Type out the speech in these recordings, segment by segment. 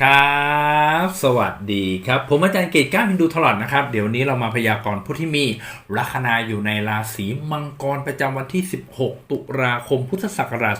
ครับ สวัสดีครับ ผมอาจารย์เกตก้าพินดูตลอดนะครับ เดี๋ยวนี้เรามาพยากรณ์ผู้ที่มีลัคนาอยู่ในราศีมังกรประจำวันที่ 16 ตุลาคม พุทธศักราช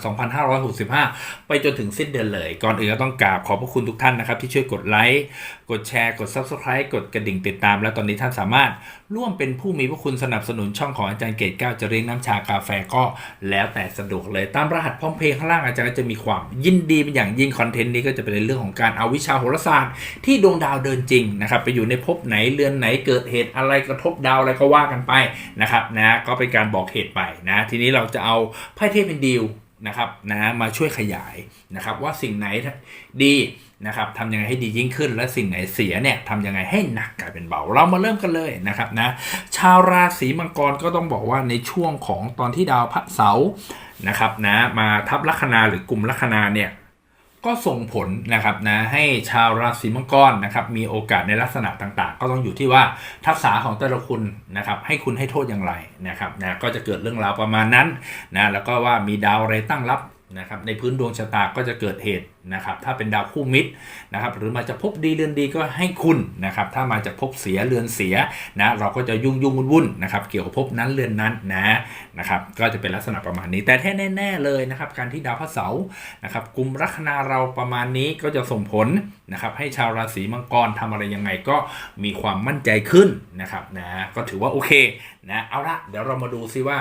2565 ไปจนถึงสิ้นเดือนเลย ก่อนอื่นก็ต้องกราบขอบพระคุณทุกท่านนะครับ ที่ช่วยกดไลค์ กดแชร์ กด Subscribe กดกระดิ่งติดตาม และตอนนี้ท่านสามารถร่วมเป็นผู้มีพระคุณสนับสนุนช่องของอาจารย์เกตก้าจะเรียงน้ำชากาแฟก็แล้วแต่สะดวกเลย ตามรหัสพร้อมเพย์ข้างล่างอาจารย์ก็จะมีความยินดีเป็นอย่างยิ่งคอนเทนต์นี้ก็จะเป็นในเรื่องของการเอาวิชาโหราศาสตร์ที่ดวงดาวเดินจริงนะครับไปอยู่ในภพไหนเรือนไหนเกิดเหตุอะไรกระทบดาวอะไรก็ว่ากันไปนะครับนะก็เป็นการบอกเหตุไปนะทีนี้เราจะเอาไพ่เทพเป็นดีลนะครับนะมาช่วยขยายนะครับว่าสิ่งไหนดีนะครับทำยังไงให้ดียิ่งขึ้น และสิ่งไหนเสียเนี่ยทำยังไงให้หนักกลายเป็นเบา เรามาเริ่มกันเลยนะครับนะชาวราศีมังกรก็ต้องบอกว่าในช่วงของตอนที่ดาวพระเสาร์นะครับนะมาทับลัคนาหรือกลุ่มลัคนาเนี่ย ก็ส่งผลนะครับนะให้ชาวราศีมังกรนะครับมีโอกาสในลักษณะต่างๆ ก็ต้องอยู่ที่ว่าทักษะของแต่ละคุณนะครับให้คุณให้โทษอย่างไรนะครับนะก็จะเกิดเรื่องราวประมาณนั้นนะแล้วก็ว่ามีดาวอะไรตั้งรับ นะครับในพื้นดวงชะตาก็จะเกิดเหตุนะครับถ้าเป็นดาวคู่มิตรนะครับหรือมาจากภพดีเรือนดีก็ให้คุณนะครับถ้ามาจากภพเสียเรือนเสียนะเราก็จะยุ่งยุ่งวุ่นวุ่นนะครับเกี่ยวกับภพนั้นเรือนนั้นนะนะครับก็จะเป็นลักษณะประมาณนี้ แต่แท้แน่ๆเลยนะครับการที่ดาวพระเสาร์นะครับกลุ่มลัคนาเราประมาณนี้ก็จะส่งผลนะครับให้ชาวราศีมังกรทำอะไรยังไงก็มีความมั่นใจขึ้นนะครับนะก็ถือว่าโอเคนะเอาละเดี๋ยวเรามาดูซิว่า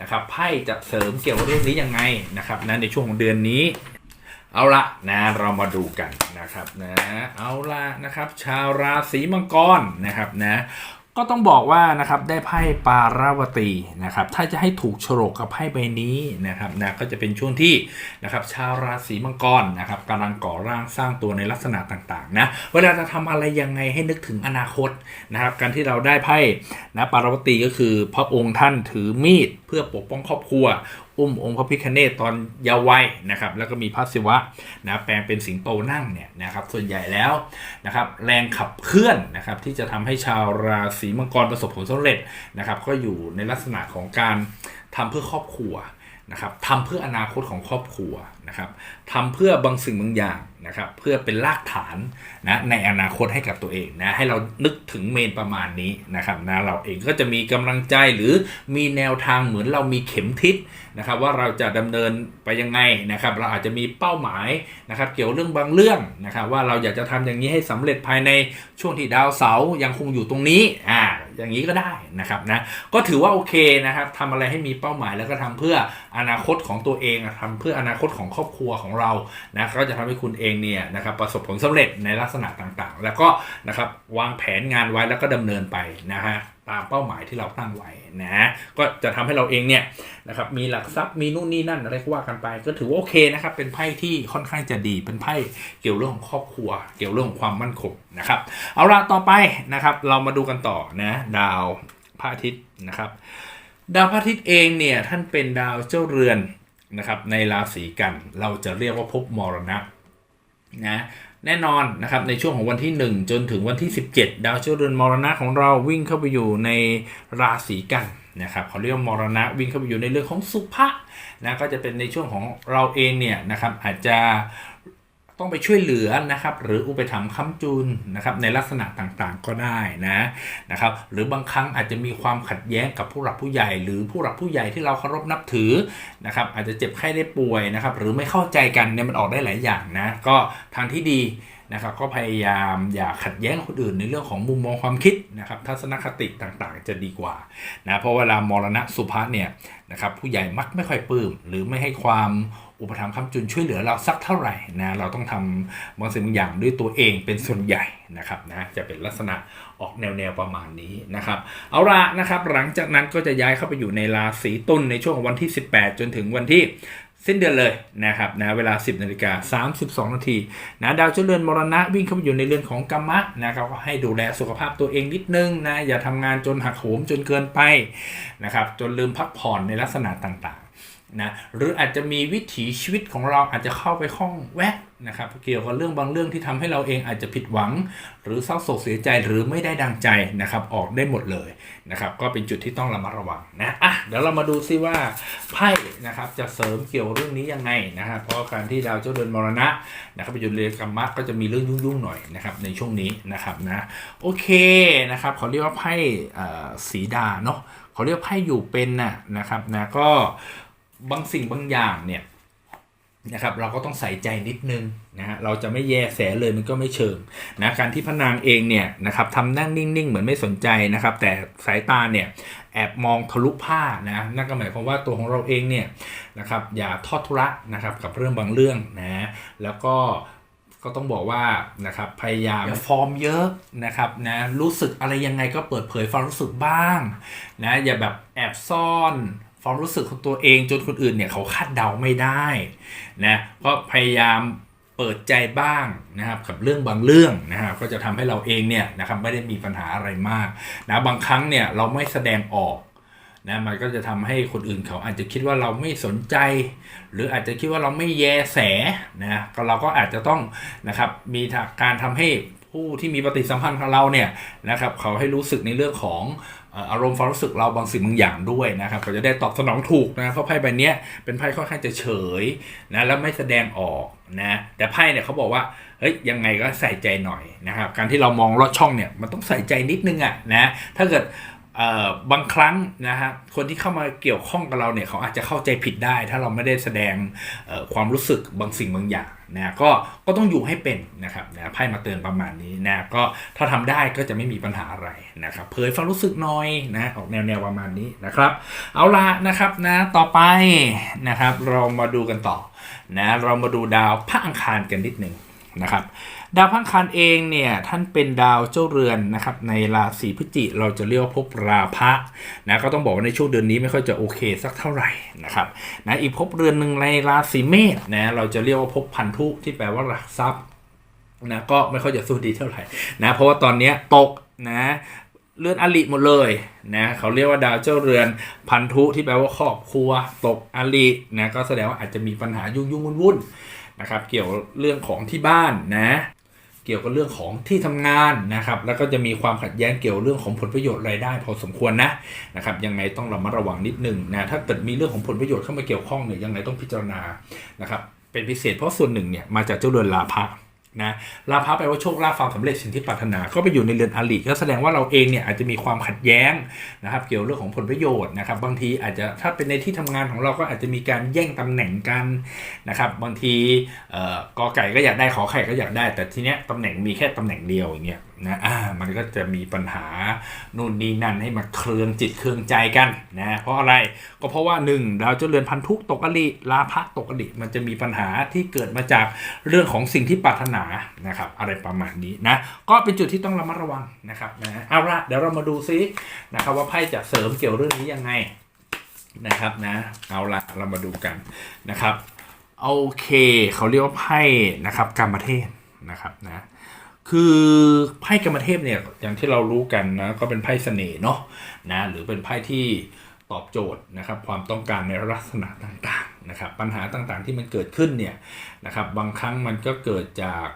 นะครับไพ่จะเสริมเกี่ยวกับเรื่องนี้ยังไงนะครับนะในช่วงของเดือนนี้ เอาละนะเรามาดูกันนะครับนะเอาละนะครับ ชาวราศีมังกรนะครับนะ ก็ต้องบอกว่านะครับได้ไพ่ปาราวตีนะครับถ้าจะให้ถูกโฉลกกับไพ่ใบนี้นะครับนะก็จะเป็นช่วงที่นะครับชาวราศีมังกรนะครับกำลังก่อร่างสร้างตัวในลักษณะต่างๆนะเวลาจะทำอะไรยังไงให้นึกถึงอนาคตนะครับการที่เราได้ไพ่นะปาราวตีก็คือพระองค์ท่านถือมีดเพื่อปกป้องครอบครัว อุ้มองค์พระพิคเนตตอนเยาว์วัยนะครับแล้วก็มีพระศิวะนะแปลงเป็นสิงโตนั่งเนี่ยนะครับส่วนใหญ่แล้วนะครับแรงขับเคลื่อนนะครับที่จะทำให้ชาวราศีมังกรประสบผลสำเร็จนะครับก็อยู่ในลักษณะของการทำเพื่อครอบครัว นะครับทำเพื่ออนาคตของครอบครัวนะครับทำเพื่อบางสิ่งบางอย่างนะครับเพื่อเป็นรากฐานนะในอนาคตให้กับตัวเองนะให้เรานึกถึงเมนประมาณนี้นะครับนะเราเองก็จะมีกำลังใจหรือมีแนวทางเหมือนเรามีเข็มทิศนะครับว่าเราจะดำเนินไปยังไงนะครับเราอาจจะมีเป้าหมายนะครับเกี่ยวเรื่องบางเรื่องนะครับว่าเราอยากจะทำอย่างนี้ให้สำเร็จภายในช่วงที่ดาวเสาร์ยังคงอยู่ตรงนี้อ่า อย่างนี้ก็ได้นะครับนะก็ถือว่าโอเคนะครับทำอะไรให้มีเป้าหมายแล้วก็ทำเพื่ออนาคตของตัวเองอะทำเพื่ออนาคตของครอบครัวของเรานะก็จะทำให้คุณเองเนี่ยนะครับประสบผลสำเร็จในลักษณะต่างๆ แล้วก็นะครับวางแผนงานไว้แล้วก็ดำเนินไปนะฮะ ตามเป้าหมายที่เราตั้งไว้นะก็จะทำให้เราเองเนี่ยนะครับมีหลักทรัพย์มีนู่นนี่นั่นอะไรก็ว่ากันไป ก็ถือว่าโอเคนะครับเป็นไพ่ที่ค่อนข้างจะดีเป็นไพ่เกี่ยวเรื่องของครอบครัว เกี่ยวเรื่องของความมั่นคงนะครับเอาละต่อไปนะครับเรามาดูกันต่อนะดาวพระอาทิตย์นะครับดาวพระอาทิตย์เองเนี่ยท่านเป็นดาวเจ้าเรือนนะครับในราศีกัน เราจะเรียกว่าภพมรณะนะ แน่นอนนะครับในช่วงของวันที่ 1 จนถึงวันที่ 17 ดาวเจ้อเรือนมรณะของเราวิ่งเข้าไปอยู่ในราศีกันนะครับเขาเรียกมรณะวิ่งเข้าไปอยู่ในเรื่องของสุภะนะก็จะเป็นในช่วงของเราเองเนี่ยนะครับอาจจะ ต้องไปช่วยเหลือนะครับ หรืออุปถัมภ์ค้ำจุนนะครับในลักษณะต่างๆก็ได้นะนะครับ หรือบางครั้งอาจจะมีความขัดแย้งกับผู้หลักผู้ใหญ่ หรือผู้หลักผู้ใหญ่ที่เราเคารพนับถือนะครับ อาจจะเจ็บไข้ได้ป่วยนะครับ หรือไม่เข้าใจกันเนี่ยมันออกได้หลายอย่างนะก็ทางที่ดีนะครับก็พยายามอย่าขัดแย้งคนอื่นในเรื่องของมุมมองความคิดนะครับทัศนคติต่างๆ จะดีกว่านะเพราะเวลามรณะสุภาษเนี่ยนะครับผู้ใหญ่มักไม่ค่อยปลื้มหรือไม่ให้ความ อุปถัมภ์คำจุนช่วยเหลือเราสักเท่าไหร่นะเราต้องทำบางสิ่งบางอย่างด้วยตัวเองเป็นส่วนใหญ่นะครับนะจะเป็นลักษณะออกแนวๆประมาณนี้นะครับเอาละนะครับหลังจากนั้นก็จะย้ายเข้าไปอยู่ในราศีตุลในช่วงวันที่ 18 จนถึงวันที่สิ้นเดือนเลยนะครับนะเวลา 10นาฬิกา32นาทีนะดาวเจ้าเรือนมรณะวิ่งเข้าไปอยู่ในเรือนของกรรมะนะครับก็ให้ดูแลสุขภาพตัวเองนิดนึงนะอย่าทำงานจนหักโหมจนเกินไปนะครับจนลืมพักผ่อนในลักษณะต่าง นะหรืออาจจะมีวิถีชีวิตของเราอาจจะเข้าไปข้องแวะนะครับเกี่ยวกับเรื่องบางเรื่องที่ทำให้เราเองอาจจะผิดหวัง หรือเศร้าโศกเสียใจหรือไม่ได้ดังใจนะครับออกได้หมดเลยนะครับก็เป็นจุดที่ต้องระมัดระวังนะอะเดี๋ยวเรามาดูซิว่าไพ่นะครับจะเสริมเกี่ยวเรื่องนี้ยังไงนะครับเพราะการที่ดาวเจ้าเดือนมรณะนะครับไปอยู่เรือกรรมะก็จะมีเรื่องยุ่งๆหน่อยนะครับในช่วงนี้นะครับนะโอเคนะครับเขาเรียกว่าไพ่สีดาเนาะเขาเรียกไพ่อยู่เป็นนะนะครับนะก็ บางสิ่งบางอย่างเนี่ยนะครับเราก็ต้องใส่ใจนิดนึงนะฮะเราจะไม่แยแสเลยมันก็ไม่เชิงนะการที่พระนางเองเนี่ยนะครับทำนั่งนิ่งๆ เหมือนไม่สนใจนะครับ แต่สายตาเนี่ยแอบมองทะลุผ้านะนั่นก็หมายความว่าตัวของเราเองเนี่ยนะครับอย่าทอดทุระนะครับกับเรื่องบางเรื่องนะแล้วก็ก็ต้องบอกว่านะครับพยายามอย่าฟอร์มเยอะนะครับนะรู้สึกอะไรยังไงก็เปิดเผยความรู้สึกบ้างนะอย่าแบบแอบซ่อน ความรู้สึกของตัวเองจนคนอื่นเนี่ยเขาคาดเดาไม่ได้นะก็พยายามเปิดใจบ้างนะครับกับเรื่องบางเรื่องนะครับก็จะทำให้เราเองเนี่ยนะครับไม่ได้มีปัญหาอะไรมากนะบางครั้งเนี่ยเราไม่แสดงออกนะมันก็จะทำให้คนอื่นเขาอาจจะคิดว่าเราไม่สนใจ หรืออาจจะคิดว่าเราไม่แยแสนะก็เราก็อาจจะต้องนะครับมีการทำให้ผู้ที่มีปฏิสัมพันธ์กับเราเนี่ยนะครับเขาให้รู้สึกในเรื่องของ อารมณ์ความรู้สึกเราบางสิ่งบางอย่างด้วยนะครับเขาจะได้ตอบสนองถูกนะเพราะไพ่ใบนี้เป็นไพ่ค่อนข้างจะเฉยนะแล้วไม่แสดงออกนะแต่ไพ่เนี่ยเขาบอกว่าเฮ้ยยังไงก็ใส่ใจหน่อยนะครับการที่เรามองลอดช่องเนี่ยมันต้องใส่ใจนิดนึงอะนะถ้าเกิดบางครั้งนะฮะคนที่เข้ามาเกี่ยวข้องกับเราเนี่ยเขาอาจจะเข้าใจผิดได้ ถ้าเราไม่ได้แสดงความรู้สึกบางสิ่งบางอย่าง นะก็ก็ต้องอยู่ให้เป็นนะครับนะไพ่มาเตือนประมาณนี้นะก็ถ้าทำได้ก็จะไม่มีปัญหาอะไรนะครับเผยความรู้สึกหน้อยนะออกแนวแนวๆประมาณนี้นะครับ เอาละนะครับนะต่อไปนะครับเรามาดูกันต่อนะเรามาดูดาวพระอังคารกันนิดหนึ่ง นะครับดาวพังคารเองเนี่ยท่านเป็นดาวเจ้าเรือนนะครับในราศีพฤศจิเราจะเรียกว่าภพราพะนะก็ต้องบอกว่าในช่วงเดือนนี้ไม่ค่อยจะโอเคสักเท่าไหร่นะครับนะอีกภพเรือนหนึ่งในราศีเมษนะเราจะเรียกว่าภพพันธุที่แปลว่าหลักทรัพย์นะก็ไม่ค่อยจะสู้ดีเท่าไหร่นะเพราะว่าตอนนี้ตกนะเรือนอลิหมดเลยนะเขาเรียกว่าดาวเจ้าเรือนพันธุที่แปลว่าครอบครัว ตกอลินะก็แสดงว่าอาจจะมีปัญหายุ่งยุ่งวุ่นวุ่น นะครับ เกี่ยวเรื่องของที่บ้านนะ เกี่ยวกับเรื่องของที่ทำงานนะครับ แล้วก็จะมีความขัดแย้งเกี่ยวเรื่องของผลประโยชน์รายได้ พอสมควรนะนะครับ ยังไงต้องระมัดระวังนิดนึงนะถ้าเกิดมีเรื่องของผลประโยชน์เข้ามาเกี่ยวข้องเนี่ยยังไงต้องพิจารณานะครับเป็นพิเศษเพราะส่วนหนึ่งเนี่ยมาจากเจ้าเรือนลาภะ นะลาภะแปลว่าโชคลาภความสำเร็จสิ่งที่ปรารถนาก็ไปอยู่ในเรือนอลิก็แสดงว่าเราเองเนี่ยอาจจะมีความขัดแย้งนะครับ เกี่ยวเรื่องของผลประโยชน์นะครับ บางทีอาจจะถ้าเป็นในที่ทำงานของเราก็อาจจะมีการแย่งตำแหน่งกันนะครับ บางทีกอไก่ก็อยากได้ขอไข่ก็อยากได้ แต่ทีเนี้ยตำแหน่งมีแค่ตำแหน่งเดียวอย่างเงี้ย นะอ่ามันก็จะมีปัญหานู่นนี่นั่นให้มาเครืองจิตเครืองใจกันนะเพราะอะไรก็เพราะว่าหนึ่งดาวเจริญพันธุตกอลิลาภะตกอลิมันจะมีปัญหาที่เกิดมาจากเรื่องของสิ่งที่ปรารถนานะครับอะไรประมาณนี้นะก็เป็นจุดที่ต้องระมัดระวังนะครับนะเอาละเดี๋ยวเรามาดูซินะครับว่าไพ่จะเสริมเกี่ยวเรื่องนี้ยังไงนะครับนะเอาละเรามาดูกันนะครับโอเคเขาเรียกว่าไพ่นะครับกรรมเทพนะครับนะ คือไพ่กรรมเทพเนี่ยอย่างที่เรารู้กันนะก็เป็นไพ่เสน่ห์เนาะนะหรือเป็นไพ่ที่ตอบโจทย์นะครับความต้องการในลักษณะต่างๆนะครับปัญหาต่างๆที่มันเกิดขึ้นเนี่ยนะครับบางครั้งมันก็เกิดจาก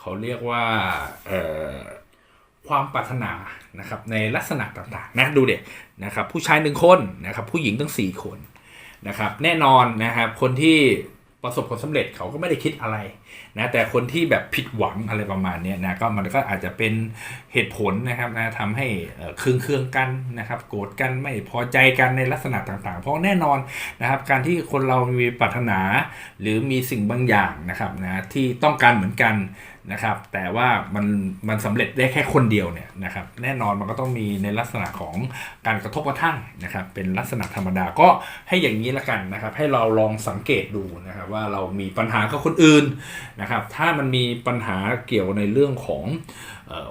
เขาเรียกว่าเอ่อความปรารถนานะครับในลักษณะต่างๆนะดูเด็กนะครับผู้ชายหนึ่งคนนะครับผู้หญิงทั้งสี่คนนะครับแน่นอนนะครับคนที่ ประสบผลสำเร็จเขาก็ไม่ได้คิดอะไรนะแต่คนที่แบบผิดหวังอะไรประมาณนี้นะก็มันก็อาจจะเป็นเหตุผลนะครับนะทำให้เอ่อเคืองเคืองกันนะครับโกรธกันไม่พอใจกันในลักษณะต่างๆ เพราะแน่นอนนะครับการที่คนเรามีปรารถนา หรือมีสิ่งบางอย่างนะครับนะที่ต้องการเหมือนกัน นะครับ แต่ว่ามันมันสำเร็จได้แค่คนเดียวเนี่ยนะครับ แน่นอนมันก็ต้องมีในลักษณะของการกระทบกระทั่งนะครับ เป็นลักษณะธรรมดาก็ให้อย่างนี้ละกันนะครับ ให้เราลองสังเกตดูนะครับ ว่าเรามีปัญหากับคนอื่นนะครับ ถ้ามันมีปัญหาเกี่ยวในเรื่องของ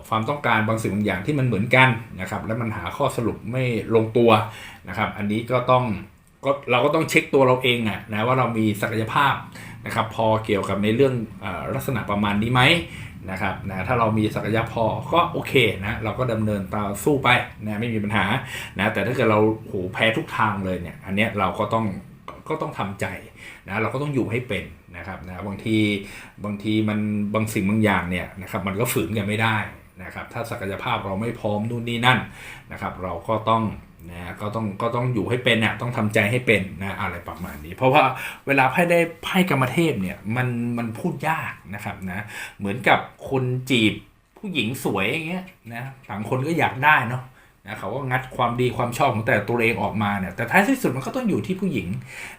ความต้องการบางสิ่งบางอย่างที่มันเหมือนกันนะครับ แล้วมันหาข้อสรุปไม่ลงตัวนะครับ อันนี้ก็ต้องก็เราก็ต้องเช็คตัวเราเองอะนะว่าเรามีศักยภาพ นะครับพอเกี่ยวกับในเรื่องอลักษณะประมาณนี้ไหมนะครับนะถ้าเรามีศักยภาพพอก็โอเคนะเราก็ดำเนินตามสู้ไปนะไม่มีปัญหานะแต่ถ้าเกิดเราโหแพ้ทุกทางเลยเนี่ยอันเนี้ยเราก็ต้องก็ต้องทำใจนะเราก็ต้องอยู่ให้เป็นนะครับนะบางทีบางทีมันบางสิ่งบางอย่างเนี่ยนะครับมันก็ฝืนกันไม่ได้นะครับถ้าศักยภาพเราไม่พร้อมนู่นนี่นั่นนะครับเราก็ต้อง นะก็ต้องก็ต้องอยู่ให้เป็นน่ะต้องทำใจให้เป็นนะอะไรประมาณนี้ เพราะว่าเวลาไพ่ได้ไพ่กรรมเทพเนี่ยมันมันพูดยากนะครับนะเหมือนกับคนจีบผู้หญิงสวยอย่างเงี้ยนะต่างคนก็อยากได้เนาะ นะเขาก็งัดความดีความชอบของแต่ตัวเองออกมาเนี่ยแต่ท้ายที่สุดมันก็ต้องอยู่ที่ผู้หญิง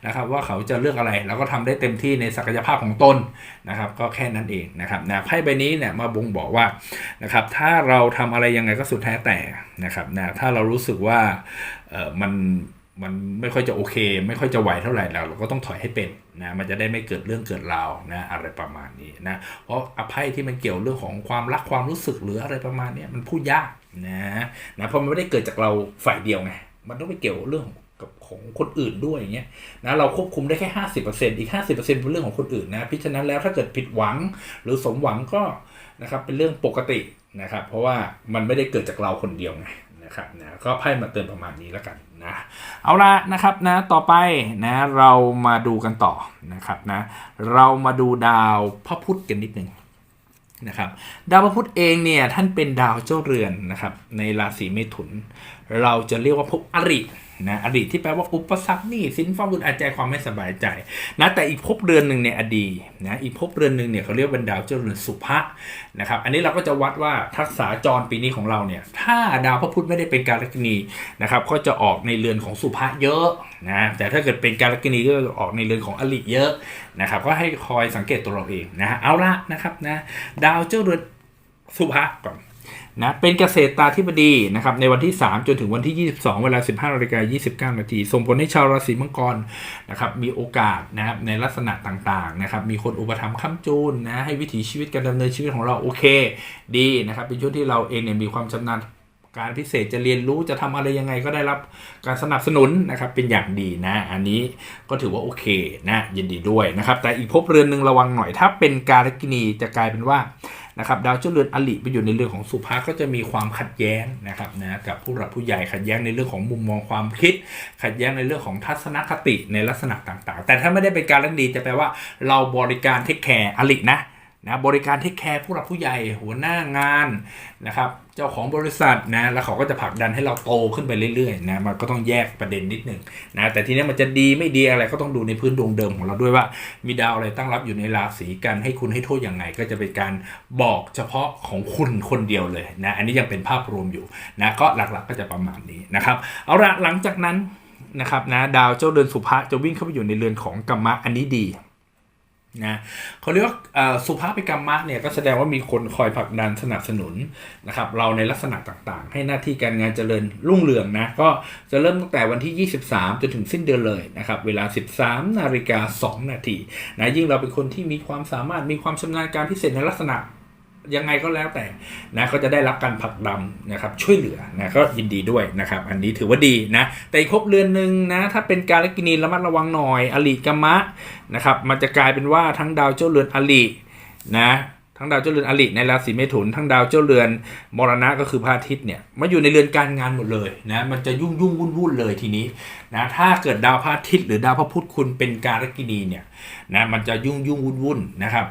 นะครับว่าเขาจะเลือกอะไรแล้วก็ทำได้เต็มที่ในศักยภาพของตนนะครับก็แค่นั้นเองนะครับนะไพ่ใบนี้เนี่ยมาบ่งบอกว่านะครับถ้าเราทำอะไรยังไงก็สุดแท้แต่นะครับนะถ้าเรารู้สึกว่าเออมันมันไม่ค่อยจะโอเค ไม่ค่อยจะไหวเท่าไหร่แล้วเราก็ต้องถอยให้เป็นนะมันจะได้ไม่เกิดเรื่องเกิดราวนะอะไรประมาณนี้นะเพราะอภัยที่มันเกี่ยวเรื่องของความรักความรู้สึกหรืออะไรประมาณนี้มันพูดยาก นะนะเพราะมันไม่ได้เกิดจากเราฝ่ายเดียวไงมันต้องไปเกี่ยวเรื่องกับของคนอื่นด้วยอย่างเงี้ยนะเราควบคุมได้แค่ห้าสิบเปอร์เซ็นต์อีกห้าสิบเปอร์เซ็นต์เป็นเรื่องของคนอื่นนะพิฉะนั้นแล้วถ้าเกิดผิดหวังหรือสมหวังก็นะครับเป็นเรื่องปกตินะครับ เพราะว่ามันไม่ได้เกิดจากเราคนเดียวไงนะครับนะก็ไพ่มาเตือนประมาณนี้แล้วกันนะเอาละนะครับนะต่อไปนะเรามาดูกันต่อนะครับนะเรามาดูดาวพระพุธกันนิดนึง นะครับดาวพระพุธเองเนี่ยท่านเป็นดาวเจ้าเรือนนะครับในราศีเมถุน เราจะเรียกว่าภพอรินะอริที่แปลว่าอุปสรรคนี่สินฟ้าบุญอาจใจความไม่สบายใจนะแต่อีกภพเรือนหนึ่งเนี่ยอดีนะอีกภพเรือนหนึ่งเนี่ยเขาเรียกว่าดาวเจ้าเรือนสุภะนะครับอันนี้เราก็จะวัดว่าทักษะจรปีนี้ของเราเนี่ยถ้าดาวพระพุธไม่ได้เป็นการลัคนีนะครับก็จะออกในเรือนของสุภะเยอะนะแต่ถ้าเกิดเป็นการลัคนีก็จะออกในเรือนของอริเยอะ นะครับก็ให้คอยสังเกตตัวเราเองนะเอาละนะครับนะดาวเจ้าเรือนสุภะก่อนนะเป็นเกษตรตาธิบดีนะครับในวันที่ 3 จนถึงวันที่ 22 เวลา 15นาฬิกา29 นาทีส่งผลให้ชาวราศีมังกรนะครับมีโอกาสนะครับในลักษณะต่างๆนะครับมีคนอุปถัมภ์ค้ำจูนนะให้วิถีชีวิตการดำเนินชีวิตของเราโอเค ดีนะครับเป็นช่วงที่เราเองเนี่ยมีความชำนาญ การพิเศษจะเรียนรู้จะทำอะไรยังไงก็ได้รับการสนับสนุนนะครับเป็นอย่างดีนะ อันนี้ก็ถือว่าโอเคนะยินดีด้วยนะครับ แต่อีกภพเรือนหนึ่งระวังหน่อยถ้าเป็นการกินีจะกลายเป็นว่านะครับดาวเจ้าเรือนอลิไปอยู่ในเรื่องของสุภาก็จะมีความขัดแย้งนะครับนะกับผู้หลักผู้ใหญ่ขัดแย้งในเรื่องของมุมมองความคิด ขัดแย้งในเรื่องของทัศนคติในลักษณะต่างๆ แต่ถ้าไม่ได้เป็นการลักดีจะแปลว่าเราบริการเทคแคร์อลินะนะบริการเทคแคร์ผู้หลักผู้ใหญ่หัวหน้างานนะครับ เจ้าของบริษัทนะ แล้วเขาก็จะผลักดันให้เราโตขึ้นไปเรื่อยๆนะ มันก็ต้องแยกประเด็นนิดหนึ่งนะ แต่ทีนี้มันจะดีไม่ดีอะไรก็ต้องดูในพื้นดวงเดิมของเราด้วยว่า มีดาวอะไรตั้งรับอยู่ในราศีกันให้คุณให้โทษอยังไง ก็จะเป็นการบอกเฉพาะของคุณคนเดียวเลยนะ อันนี้ยังเป็นภาพรวมอยู่นะ ก็หลักๆก็จะประมาณนี้นะครับ เอาละหลังจากนั้นนะครับนะดาวเจ้าเรือนสุภะจะวิ่งเข้าไปอยู่ในเรือนของกัมมะอันนี้ดี นะเขาเรียกว่าสุภาพกรรมะเนี่ยก็แสดงว่ามีคนคอยผลักดันสนับสนุนนะครับเราในลักษณะต่างๆ ให้หน้าที่การงานเจริญรุ่งเรืองนะก็จะเริ่มตั้งแต่วันที่ 23 จนถึงสิ้นเดือนเลยนะครับเวลา 13 นาฬิกา 2 นาทีนะยิ่งเราเป็นคนที่มีความสามารถมีความชำนาญการพิเศษในลักษณะ ยังไงก็แล้วแต่นะก็จะได้รับการผลักดันนะครับช่วยเหลือนะก็ยินดีด้วยนะครับ อันนี้ถือว่าดีนะ แต่อีกภพเรือนหนึ่งนะถ้าเป็นการลกินีระมัดระวังหน่อยอลิกามะนะครับมันจะกลายเป็นว่าทั้งดาวเจ้าเรือนอลินะทั้งดาวเจ้าเรือนอลิในราศีเมถุนทั้งดาวเจ้าเรือนมรณะก็คือพระอาทิตย์เนี่ยมาอยู่ในเรือนการงานหมดเลยนะมันจะยุ่งยุ่งวุ่นวุ่นเลยทีนี้นะถ้าเกิดดาวพระอาทิตย์หรือดาวพระพุธคุณเป็นการลกินีเนี่ยนะมันจะยุ่งยุ่งวุ่นวุ่นนะครับ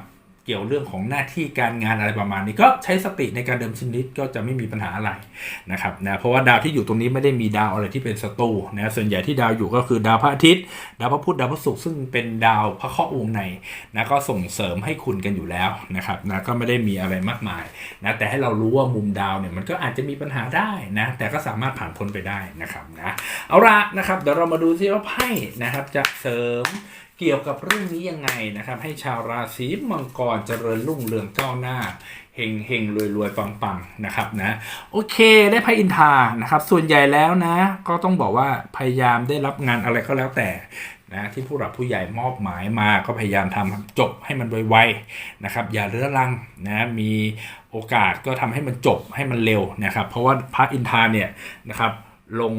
เกี่ยวเรื่องของหน้าที่การงานอะไรประมาณนี้ ก็ใช้สติในการเดิมชนิดก็จะไม่มีปัญหาอะไรนะครับนะเพราะว่าดาวที่อยู่ตรงนี้ไม่ได้มีดาวอะไรที่เป็นศัตรูนะส่วนใหญ่ที่ดาวอยู่ก็คือดาวพระอาทิตย์ ดาวพระพุธดาวพระศุกร์ซึ่งเป็นดาวพระเคราะห์วงในนะก็ส่งเสริมให้คุณกันอยู่แล้วนะครับนะก็ไม่ได้มีอะไรมากมายนะแต่ให้เรารู้ว่ามุมดาวเนี่ยมันก็อาจจะมีปัญหาได้นะแต่ก็สามารถผ่านพ้นไปได้นะครับนะเอาละนะครับเดี๋ยวเรามาดูซิว่าไพ่นะครับจะเสริม เกี่ยวกับเรื่องนี้ยังไงนะครับ ให้ชาวราศีมังกรเจริญรุ่งเรืองก้าวหน้าเฮงเฮงรวยรวยปังปังนะครับนะโอเคได้ไพ่อินทานะครับ ส่วนใหญ่แล้วนะ ก็ต้องบอกว่าพยายามได้รับงานอะไรก็แล้วแต่นะที่ผู้หลักผู้ใหญ่มอบหมายมาก็พยายามทำจบให้มันไวๆนะครับ อย่าเรื้อรังนะมีโอกาสก็ทำให้มันจบให้มันเร็วนะครับ เพราะว่าพระอินทาเนี่ยนะครับลง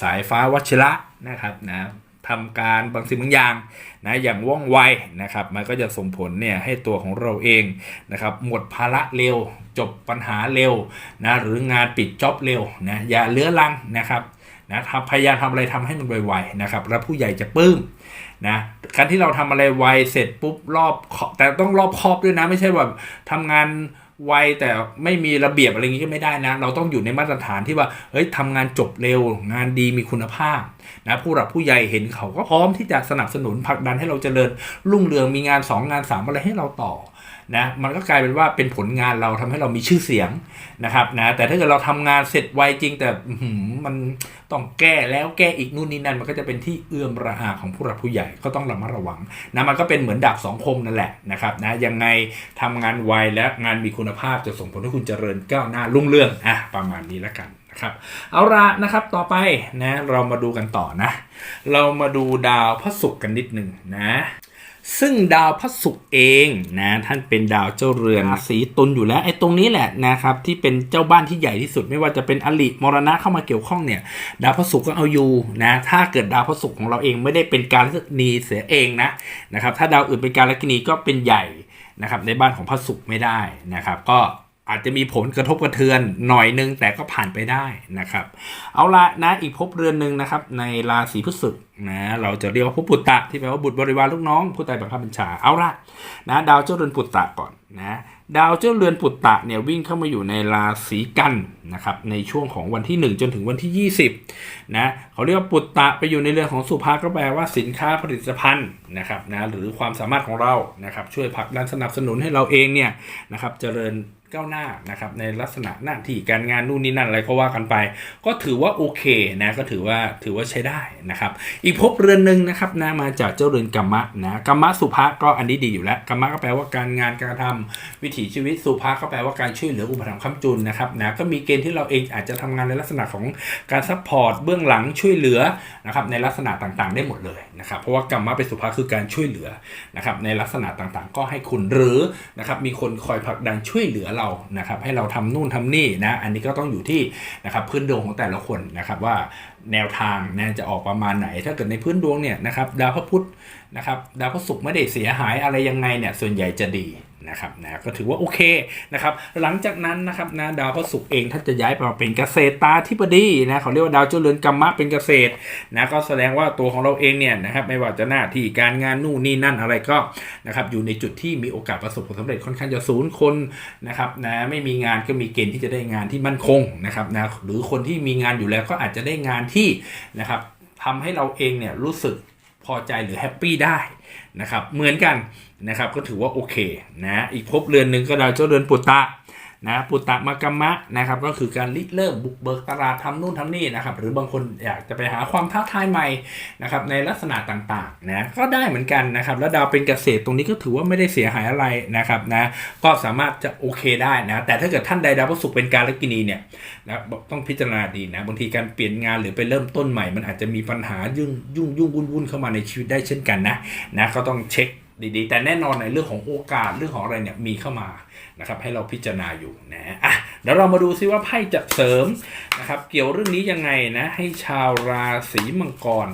สายฟ้าวัชระนะครับนะ ทำการบางสิ่งบางอย่างนะอย่างว่องไวนะครับมันก็จะส่งผลเนี่ยให้ตัวของเราเองนะครับหมดภาระเร็ว จบปัญหาเร็วนะหรืองานปิดจ็อบเร็วนะอย่าเลื้อรังนะครับนะทำพยายามทำอะไรทำให้มันไวๆนะครับแล้วผู้ใหญ่จะปลื้มนะการที่เราทำอะไรไวเสร็จปุ๊บรอบขอบแต่ต้องรอบครอบด้วยนะไม่ใช่แบบทำงาน ไวแต่ไม่มีระเบียบอะไรอย่างงี้ก็ไม่ได้นะ เราต้องอยู่ในมาตรฐานที่ว่าเฮ้ยทำงานจบเร็ว งานดีมีคุณภาพนะผู้หลักผู้ใหญ่เห็นเขาก็พร้อมที่จะสนับสนุนผลักดันให้เราเจริญรุ่งเรืองมีงานสองงานสามอะไรให้เราต่อ นะมันก็กลายเป็นว่าเป็นผลงานเราทำให้เรามีชื่อเสียงนะครับนะแต่ถ้าเกิดเราทำงานเสร็จไวจริง แต่มันต้องแก้แล้วแก้อีกนู่นนี่นั่นมันก็จะเป็นที่เอื้อมระอาของผู้หลักผู้ใหญ่ก็ต้องระมัดระวังนะมันก็เป็นเหมือนดาบสองคมนั่นแหละนะครับนะยังไงทำงานไวและงานมีคุณภาพจะส่งผลให้คุณเจริญก้าวหน้ารุ่งเรืองอะประมาณนี้แล้วกันนะครับเอาละนะครับต่อไปนะเรามาดูกันต่อนะ เรามาดูดาวพระศุกร์กันนิดหนึ่งนะ ซึ่งดาวพระศุกร์เองนะท่านเป็นดาวเจ้าเรือนสีตุลอยู่แล้วไอ้ตรงนี้แหละนะครับที่เป็นเจ้าบ้านที่ใหญ่ที่สุด ไม่ว่าจะเป็นอลิมรณะเข้ามาเกี่ยวข้องเนี่ยดาวพระศุกร์ก็เอาอยู่นะถ้าเกิดดาวพระศุกร์ของเราเองไม่ได้เป็นการลักนีเสียเองนะนะครับถ้าดาวอื่นเป็นการลักนีก็เป็นใหญ่นะครับในบ้านของพระศุกร์ไม่ได้นะครับก็ อาจจะมีผลกระทบกระเทือนหน่อยนึงแต่ก็ผ่านไปได้นะครับ เอาละนะอีกภพเรือนหนึ่งนะครับ ในราศีพฤษภนะเราจะเรียกว่าภพปุตตะที่แปลว่าบุตรบริวารลูกน้อง ผู้ใต้บังคับบัญชาเอาละนะดาวเจ้าเรือนปุตตะก่อนนะดาวเจ้าเรือนปุตตะเนี่ยวิ่งเข้ามาอยู่ในราศีกันนะครับในช่วงของวันที่ 1 จนถึงวันที่ 20นะเขาเรียกว่าปุตตะไปอยู่ในเรือนของสุภาก็แปลว่าสินค้าผลิตภัณฑ์นะครับนะหรือความสามารถของเรานะครับช่วยผลักดันสนับสนุนให้เราเองเนี่ยนะครับเจริญ ก้าวหน้านะครับในลักษณะหน้าที่การงานนู่นนี่นั่นอะไรก็ว่ากันไป ก็ถือว่าโอเคนะก็ถือว่าถือว่าใช้ได้นะครับ อีกภพเรือนหนึ่งนะครับนะมาจากเจ้าเรือนกัมมะนะกัมมะสุภะก็อันนี้ดีอยู่แล้วกัมมะก็แปลว่าการงานการทำวิถีชีวิตสุภะก็แปลว่าการช่วยเหลืออุปถัมภ์ค้ำจุนนะครับนะก็มีเกณฑ์ที่เราเองอาจจะทำงานในลักษณะของการซัพพอร์ตเบื้องหลังช่วยเหลือนะครับในลักษณะต่างๆ ได้หมดเลย นะครับเพราะว่ากรรมะเป็นสุภะคือการช่วยเหลือนะครับในลักษณะต่างๆ ก็ให้คุณหรือนะครับมีคนคอยผลักดันช่วยเหลือเรานะครับให้เราทำนู่นทำนี่นะอันนี้ก็ต้องอยู่ที่นะครับพื้นดวงของแต่ละคนนะครับว่าแนวทางนะจะออกประมาณไหน ถ้าเกิดในพื้นดวงเนี่ยนะครับดาวพระพุธนะครับดาวพระศุกร์ไม่ได้เสียหายอะไรยังไงเนี่ยส่วนใหญ่จะดี นะครับนะก็ถือว่าโอเคนะครับหลังจากนั้นนะครับนะดาวพระศุกร์เองท่านจะย้ายไปเป็นเกษตรตาธิบดีนะเขาเรียกว่าดาวเจ้าเรือนกัมมะเป็นเกษตรนะก็แสดงว่าตัวของเราเองเนี่ยนะครับไม่ว่าจะหน้าที่การงานนู่นนี่นั่นอะไรก็นะครับอยู่ในจุดที่มีโอกาสประสบผลสำเร็จค่อนข้างจะสูงคนนะครับนะไม่มีงานก็มีเกณฑ์ที่จะได้งานที่มั่นคงนะครับนะหรือคนที่มีงานอยู่แล้วก็อาจจะได้งานที่นะครับทำให้เราเองเนี่ยรู้สึกพอใจหรือแฮปปี้ได้นะครับเหมือนกัน นะครับก็ถือว่าโอเคนะอีกภพเรือนหนึ่งก็ดาวเจ้าเรือนปุตตะนะปุตตะมากรมะนะครับก็คือการริเริ่มบุกเบิกตลาดทำนู่นทำนี่นะครับหรือบางคนอยากจะไปหาความท้าทายใหม่นะครับในลักษณะต่างๆนะก็ได้เหมือนกันนะครับแล้วดาวเป็นเกษตรตรงนี้ก็ถือว่าไม่ได้เสียหายอะไรนะครับนะก็สามารถจะโอเคได้นะแต่ถ้าเกิดท่านใดดาวพฤหัสเป็นการลกินีเนี่ยนะต้องพิจารณาดีนะบางทีการเปลี่ยนงานหรือไปเริ่มต้นใหม่ มันอาจจะมีปัญหายุ่งยุ่งยุ่งวุ่นวุ่นเข้ามาในชีวิตได้เช่นกันนะนะก็ต้องเช็ค ดีๆ แต่แน่นอนในเรื่องของโอกาสเรื่องของอะไรเนี่ยมีเข้ามานะครับให้เราพิจารณาอยู่นะอะเดี๋ยวเรามาดูซิว่าไพ่จะเสริมนะครับเกี่ยวเรื่องนี้ยังไงนะให้ชาวราศีมังกร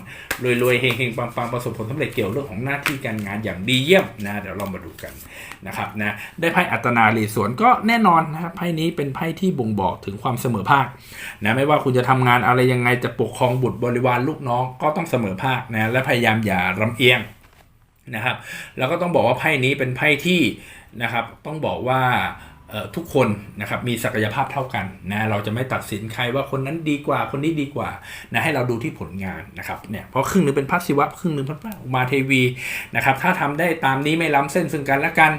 รวยๆเฮงๆปังๆประสบผลสำเร็จเกี่ยวเรื่องของหน้าที่การงานอย่างดีเยี่ยมนะเดี๋ยวเรามาดูกันนะครับนะได้ไพ่อัตนารีสวนก็แน่นอนนะครับไพ่นี้เป็นไพ่ที่บ่งบอกถึงความเสมอภาคนะไม่ว่าคุณจะทำงานอะไรยังไงจะปกครองบุตรบริวารลูกน้องก็ต้องเสมอภาคนะและพยายามอย่ารำเอียง นะครับแล้วก็ต้องบอกว่าไพ่นี้เป็นไพ่ที่นะครับต้องบอกว่าทุกคนนะครับมีศักยภาพเท่ากันนะเราจะไม่ตัดสินใครว่าคนนั้นดีกว่าคนนี้ดีกว่านะให้เราดูที่ผลงานนะครับเนี่ยเพราะครึ่งหนึงเป็นพระศิวะครึ่งหนึงเป็นพระอุมาเทวีนะครับถ้าทำได้ตามนี้ไม่ล้ำเส้นซึ่งกันและกัน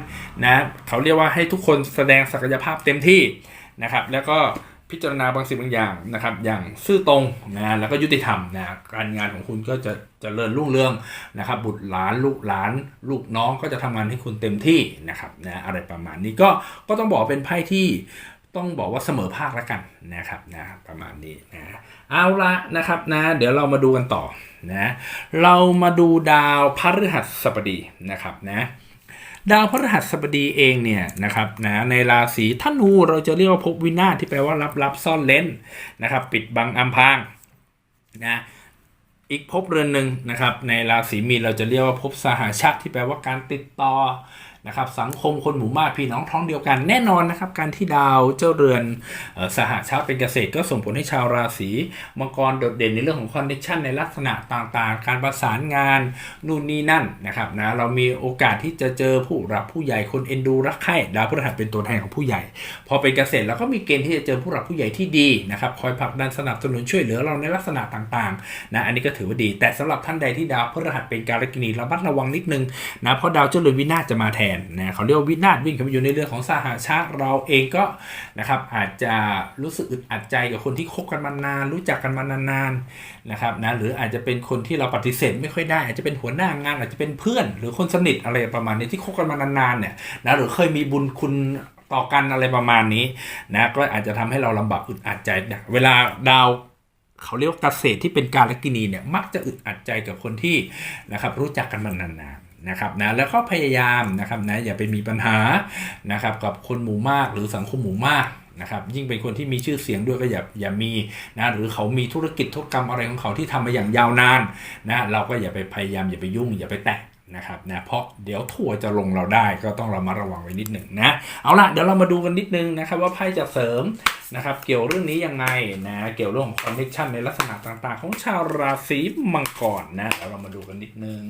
นะเขาเรียกว่าให้ทุกคนแสดงศักยภาพเต็มที่นะครับแล้วก็ พิจารณาบางสิ่งบางอย่างนะครับ อย่างซื่อตรงนะแล้วก็ยุติธรรมนะการงานของคุณก็จะจะเจริญรุ่งเรืองนะครับ บุตรหลานลูกหลาน ลูกน้องก็จะทำงานให้คุณเต็มที่นะครับนะอะไรประมาณนี้ก็ก็ต้องบอกเป็นไพ่ที่ต้องบอกว่าเสมอภาคแล้วกันนะครับนะประมาณนี้นะเอาละนะครับนะเดี๋ยวเรามาดูกันต่อนะเรามาดูดาวพฤหัสบดีนะครับนะ ดาวพฤหัสบดีเองเนี่ยนะครับนะในราศีธนูเราจะเรียกว่าภพวินาศที่แปลว่าลับลับซ่อนเล้นนะครับ ปิดบังอำพรางนะอีกภพเรือนหนึ่งนะครับในราศีมีนเราจะเรียกว่าภพสหชาติที่แปลว่าการติดต่อ นะครับสังคมคนหมู่มากพี่น้องท้องเดียวกันแน่นอนนะครับการที่ดาวเจ้าเรือนออสหชาติเป็นเกษตรก็ส่งผลให้ชาวราศีมังกรโดดเด่นในเรื่องของคอนเนคชันในลักษณะต่างๆ การประสานงานนู่นนี่นั่นนะครับนะเรามีโอกาสที่จะเจอผู้รักผู้ใหญ่คนเอ็นดูรักใคร่ดาวพฤหัสเป็นตัวแทนของผู้ใหญ่ พอเป็นเกษตรเราก็มีเกณฑ์ที่จะเจอผู้หลักผู้ใหญ่ที่ดีนะครับคอยผลักดันสนับสนุนช่วยเหลือเราในลักษณะต่างๆนะอันนี้ก็ถือว่าดี แต่สำหรับท่านใดที่ดาวพฤหัสเป็นการกินีระมัดระวังนิดนึงนะเพราะดาวเจ้าเรือนวินาศจะมาแทนนะเขาเรียกวินาศวิ่งเข้าไปอยู่ในเรื่องของสหชาติเราเองก็นะครับอาจจะรู้สึกอึดอัดใจกับคนที่คบกันมานาน รู้จักกันมานานๆนะครับนะหรืออาจจะเป็นคนที่เราปฏิเสธไม่ค่อยได้ อาจจะเป็นหัวหน้างาน อาจจะเป็นเพื่อน หรือคนสนิทอะไรประมาณนี้ที่คบกันมานานๆเนี่ยนะหรือเคยมีบุญคุณต่อกันอะไรประมาณนี้นะก็อาจจะทำให้เราลำบากอึดอัดใจ เวลาดาวเขาเรียกว่าเกษตรที่เป็นการลกินีเนี่ยมักจะอึดอัดใจกับคนที่นะครับรู้จักกันมานานๆ นะครับนะแล้วก็พยายามนะครับนะอย่าไปมีปัญหานะครับกับคนหมู่มากหรือสังคมหมู่มากนะครับยิ่งเป็นคนที่มีชื่อเสียงด้วยก็อย่าอย่ามีนะหรือเขามีธุรกิจธุรกรรมอะไรของเขาที่ทำมาอย่างยาวนานนะเราก็อย่าไปพยายามอย่าไปยุ่ง อย่าไปแตะนะครับนะเพราะเดี๋ยวถั่วจะลงเราได้ก็ต้องเรามาระวังไว้นิดหนึ่งนะเอาล่ะเดี๋ยวเรามาดูกันนิดนึงนะครับว่าไพ่จะเสริมนะครับเกี่ยวเรื่องนี้ยังไงนะเกี่ยวเรื่องของคอนเนคชันในลักษณะต่างๆ ของชาวราศีมังกรนะเดี๋ยวเรามาดูกันนิดนึง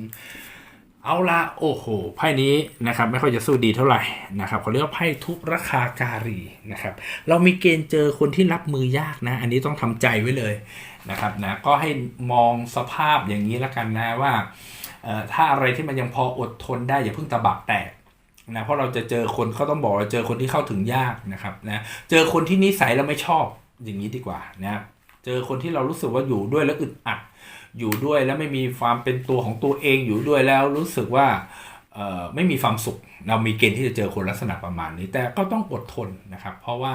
เอาละโอ้โหไพ่นี้นะครับไม่ค่อยจะสู้ดีเท่าไหร่นะครับเขาเรียกว่าไพ่ทุบราคาการีนะครับเรามีเกณฑ์เจอคนที่รับมือยากนะ อันนี้ต้องทำใจไว้เลยนะครับนะก็ให้มองสภาพอย่างนี้แล้วกันนะว่าถ้าอะไรที่มันยังพออดทนได้อย่าเพิ่งตะบักแตกนะเพราะเราจะเจอคนเขาต้องบอกว่าเจอคนที่เข้าถึงยากนะครับนะเจอคนที่นิสัยเราไม่ชอบอย่างนี้ดีกว่านะเจอคนที่เรารู้สึกว่าอยู่ด้วยแล้วอึดอัด อยู่ด้วยแล้วไม่มีความเป็นตัวของตัวเองอยู่ด้วยแล้วรู้สึกว่าไม่มีความสุข เรามีเกณฑ์ที่จะเจอคนลักษณะประมาณนี้ แต่ก็ต้องอดทนนะครับ เพราะว่า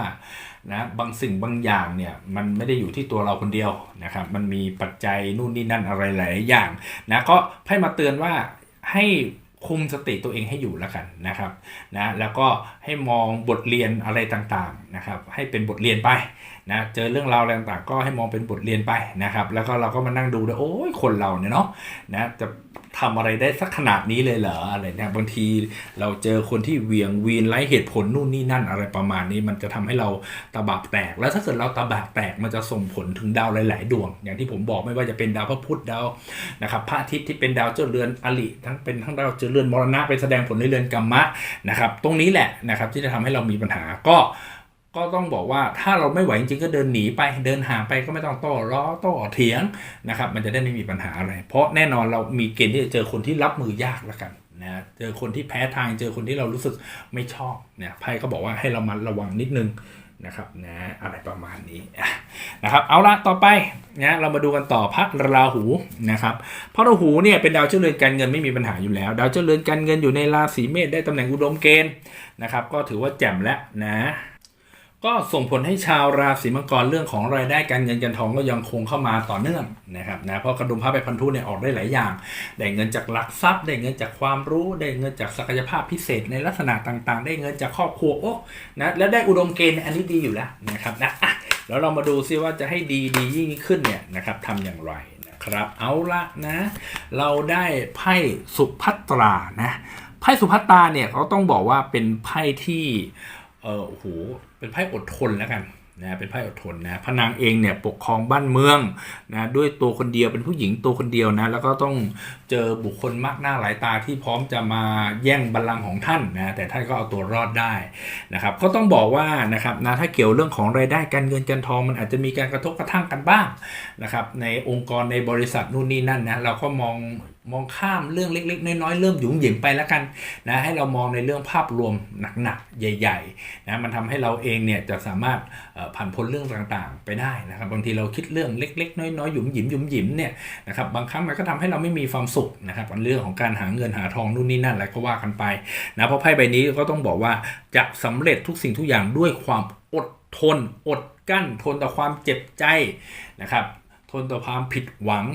นะบางสิ่งบางอย่างเนี่ยมันไม่ได้อยู่ที่ตัวเราคนเดียวนะครับ มันมีปัจจัยนู่นนี่นั่นอะไรหลายอย่างนะก็ให้มาเตือนว่าให้คุมสติตัวเองให้อยู่แล้วกันนะครับนะแล้วก็ให้มองบทเรียนอะไรต่างๆนะครับ ให้เป็นบทเรียนไปนะเจอเรื่องราวอะไรต่างๆ ก็ให้มองเป็นบทเรียนไปนะครับ แล้วก็เราก็มานั่งดูด้วยโอ้ยคนเราเนี่ยเนาะนะจะทำอะไรได้สักขนาดนี้เลยเหรออะไรเนี่ยบางทีเราเจอคนที่เวียงวีนไร้เหตุผลนู่นนี่นั่นอะไรประมาณนี้ มันจะทำให้เราตะบากแตก แล้วถ้าเกิดเราตะบากแตกมันจะส่งผลถึงดาวหลาย ๆ ดวง อย่างที่ผมบอกไม่ว่าจะเป็นดาวพระพุธดาวนะครับพระอาทิตย์ที่เป็นดาวเจ้าเรือนอลิทั้งเป็นทั้งดาวเจ้าเรือนมรณะไปแสดงผลในเรือนกรรมะนะครับตรงนี้แหละนะครับที่จะทำให้เรามีปัญหาก็ ก็ต้องบอกว่าถ้าเราไม่ไหวจริงก็เดินหนีไปเดินห่างไปก็ไม่ต้องโต้ล้อโต้เถียงนะครับ มันจะได้ไม่มีปัญหาอะไร เพราะแน่นอนเรามีเกณฑ์ที่จะเจอคนที่รับมือยากแล้วกันนะเจอคนที่แพ้ทางเจอคนที่เรารู้สึกไม่ชอบเนี่ยไพ่ก็บอกว่าให้เรามาระวังนิดนึงนะครับนะอะไรประมาณนี้นะครับเอาละต่อไปนะเรามาดูกันต่อพระราหูนะครับพระราหูเนี่ยเป็นดาวเจ้าเรือนการเงินไม่มีปัญหาอยู่แล้ว ดาวเจ้าเรือนการเงินอยู่ในราศีเมษได้ตำแหน่งอุดมเกณฑ์นะครับก็ถือว่าแจ่มแล้วนะ ก็ส่งผลให้ชาวราศีมังกรเรื่องของรายได้การเงินการทองก็ยังคงเข้ามาต่อเนื่องนะครับนะเพราะกระดุมพระใบพันธุเนี่ยออกได้หลายอย่าง ได้เงินจากหลักทรัพย์ ได้เงินจากความรู้ ได้เงินจากศักยภาพพิเศษในลักษณะต่างๆ ได้เงินจากครอบครัวโอ้นะแล้วได้อุดมเกณฑ์อันนี้ดีอยู่แล้วนะครับนะอะแล้วเรามาดูซิว่าจะให้ดีดียิ่งขึ้นเนี่ยนะครับทำอย่างไรนะครับเอาละนะ เราได้ไพ่สุภัตรานะไพ่สุภัตราเนี่ยเขาต้องบอกว่าเป็นไพ่ที่ เออโอ้โหเป็นไพ่อดทนแล้วกันนะเป็นไพ่อดทนนะพระนางเองเนี่ยปกครองบ้านเมืองนะด้วยตัวคนเดียวเป็นผู้หญิงตัวคนเดียวนะแล้วก็ต้องเจอบุคคลมากหน้าหลายตาที่พร้อมจะมาแย่งบัลลังก์ของท่านนะแต่ท่านก็เอาตัวรอดได้นะครับก็ต้องบอกว่านะครับนะถ้าเกี่ยวเรื่องของรายได้การเงินการทองมันอาจจะมีการกระทบกระทั่งกันบ้างนะครับในองค์กรในบริษัทนู่นนี่นั่นนะเราก็มอง มองข้ามเรื่องเล็กๆ น้อยๆ เริ่มหยุ่งหยิมไปแล้วกันนะให้เรามองในเรื่องภาพรวมหนักๆ ใหญ่ๆนะมันทำให้เราเองเนี่ยจะสามารถผ่านพ้นเรื่องต่างๆ ไปได้นะครับบางทีเราคิดเรื่องเล็กๆ น้อยๆ หยุ่มหยิมหยุ่มหยิมเนี่ยนะครับบางครั้งมันก็ทำให้เราไม่มีความสุขนะครับเรื่องของการหาเงินหาทองนู่นนี่นั่นอะไรก็ว่ากันไปนะเพราะไพ่ใบนี้ก็ต้องบอกว่าจะสำเร็จทุกสิ่งทุกอย่างด้วยความอดทน อดกั้น ทนต่อความเจ็บใจนะครับทนต่อความผิดหวัง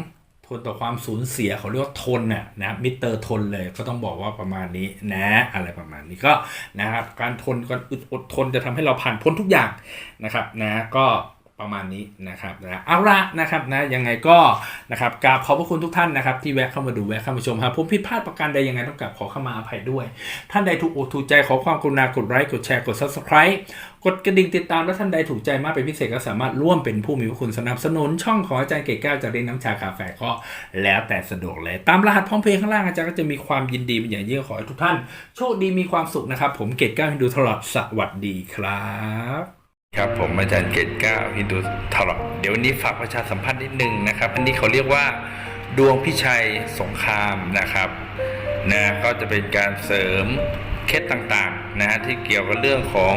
ทนต่อความสูญเสียเขาเรียกว่าทนน่ะนะมิเตอร์ทนเลยก็ต้องบอกว่าประมาณนี้นะ อะไรประมาณนี้ก็นะครับ การทนการอดอดทนจะทำให้เราผ่านพ้นทุกอย่างนะครับนะก็ประมาณนี้นะครับนะเอาละนะครับนะยังไงก็นะครับกราบขอบพระคุณทุกท่านนะครับ ที่แวะเข้ามาดูแวะเข้ามาชมครับผมผิดพลาดประการใดยังไงต้องกราบขอเข้ามาอภัยด้วย ท่านใดถูกอกถูกใจขอความกรุณากดไลค์กดแชร์กด subscribe กดกระดิ่งติดตามและท่านใดถูกใจมากเป็นพิเศษก็สามารถร่วมเป็นผู้มีพระคุณสนับสนุน ช่องของอาจารย์เกศแก้วจากเรียนน้ำชากาแฟก็แล้วแต่สะดวกเลย ตามรหัสพร้อมเพย์ข้างล่างอาจารย์ก็จะมีความยินดีเป็นอย่างยิ่งขอให้ทุกท่าน โชคดีมีความสุขนะครับ ผมเกศแก้วฮินดูตลอดสวัสดีครับ ครับผมอาจารย์เกตก้าฮินดูทลอดเดี๋ยววันนี้ฝากประชาสัมพันธ์นิดนึงนะครับ อันนี้เขาเรียกว่า ดวงพิชัยสงครามนะครับนะก็จะเป็นการเสริมเคล็ดต่างๆนะฮะที่เกี่ยวกับเรื่องของ